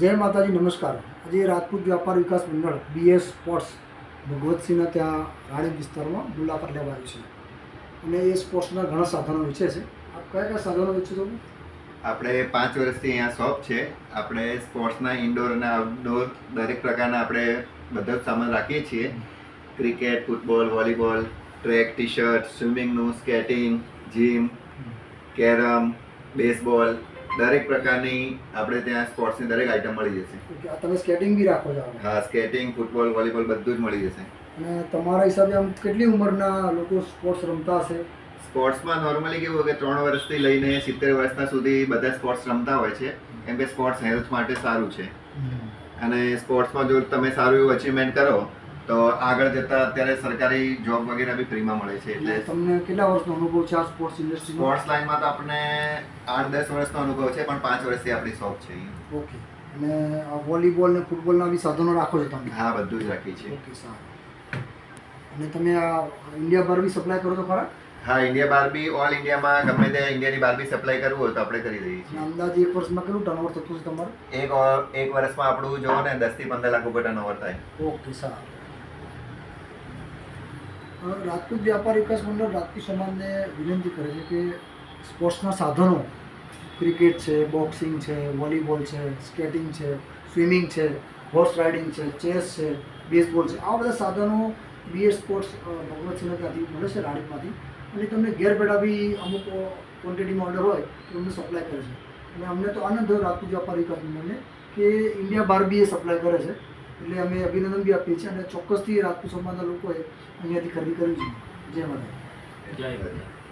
જય માતાજી, નમસ્કાર. આજે રાજપૂત વ્યાપાર વિકાસ મંડળ બીએસ સ્પોર્ટ્સ ભગવતસિંહના ત્યાં રાણીપ વિસ્તારમાં મુલાકાત લેવા આવ્યું છે. અને એ સ્પોર્ટ્સના ઘણા સાધનો વેચે છે. આપ કયા કયા સાધનો વેચો છો? આપણે પાંચ વર્ષથી અહીંયા શોપ છે. આપણે સ્પોર્ટ્સના ઇન્ડોર અને આઉટડોર દરેક પ્રકારના આપણે બધા સામાન રાખીએ છીએ. Cricket, football, volleyball, track T shirt સ્વિમિંગનું, skating, gym, carrom, baseball દરેક પ્રકારની આપણે ત્યાં સ્પોર્ટ્સની દરેક આઇટમ મળી જશે. તમે સ્કેટિંગ બી રાખો છો હા સ્કેટિંગ ફૂટબોલ વોલીબોલ બધું જ મળી જશે. અને તમારા હિસાબે આમ કેટલી ઉંમરના લોકો સ્પોર્ટ્સ રમતા હશે? સ્પોર્ટ્સમાં નોર્મલી કેવું કે ત્રણ વર્ષથી લઈને સિત્તેર વર્ષના સુધી બધા સ્પોર્ટ્સ રમતા હોય છે. કેમ કે સ્પોર્ટ્સ હેલ્થ માટે સારું છે. અને સ્પોર્ટ્સમાં જો તમે સારું એવું અચીવમેન્ટ કરો તો આગળ જતા અત્યારે સરકારી જોબ વગેરે બી ફ્રીમાં મળે છે એટલે તમને કેટલા વર્ષનો અનુભવ છે આ સ્પોર્ટ્સ ઇન્ડસ્ટ્રી સ્પોર્ટ્સ લાઈનમાં તો આપણે આઠ દસ વર્ષનો અનુભવ છે પણ પાંચ વર્ષથી આપણી શોપ છે ઓકે અને વોલીબોલ ને ફૂટબોલના બી સાધનો રાખો છો તમે? હા બધું જ રાખીએ છીએ. ઓકે સારું. અને તમે આ ઇન્ડિયા બહાર બી સપ્લાય કરો છો ખરા? હા ઇન્ડિયા બહાર બી ઓલ ઇન્ડિયામાં ગમે તે ઇન્ડિયાની બહાર બી સપ્લાય કરવું હોય તો આપણે કરી દઈએ છીએ. અંદાજે એક વર્ષમાં કેટલું ટર્નઓવર થતું છે તમારું? એક ઓર- એક વર્ષમાં આપણું જોવો ને દસથી પંદર લાખ રૂપિયા ટર્નઓવર થાય. ઓકે સારું. રાજપૂત વ્યાપાર વિકાસ મંડળ રાજપૂત સમાજને વિનંતી કરે છે કે સ્પોર્ટ્સના સાધનો, ક્રિકેટ છે, બોક્સિંગ છે, વોલીબોલ છે, સ્કેટિંગ છે, સ્વિમિંગ છે, હોર્સ રાઇડિંગ છે, ચેસ છે, બેઝબોલ છે. આ બધા સાધનો બીએસ સ્પોર્ટ્સ ભગવતસિંહ ત્યાંથી મળે છે, રાણીપમાંથી. અને તમને ઘેર બેઠા બી અમુક ક્વોન્ટિટીમાં ઓર્ડર હોય, તો અમને સપ્લાય કરે છે. અને અમને તો આનંદ થયો રાજપૂત વ્યાપાર વિકાસ મંડળને કે ઇન્ડિયા બહાર બી એ સપ્લાય કરે છે. એટલે અમે અભિનંદન બી આપીએ છીએ અને ચોક્કસથી રાજપૂત સમાજના લોકોએ અહીંયાથી ખરીદી કરવી જોઈએ જય માતા જય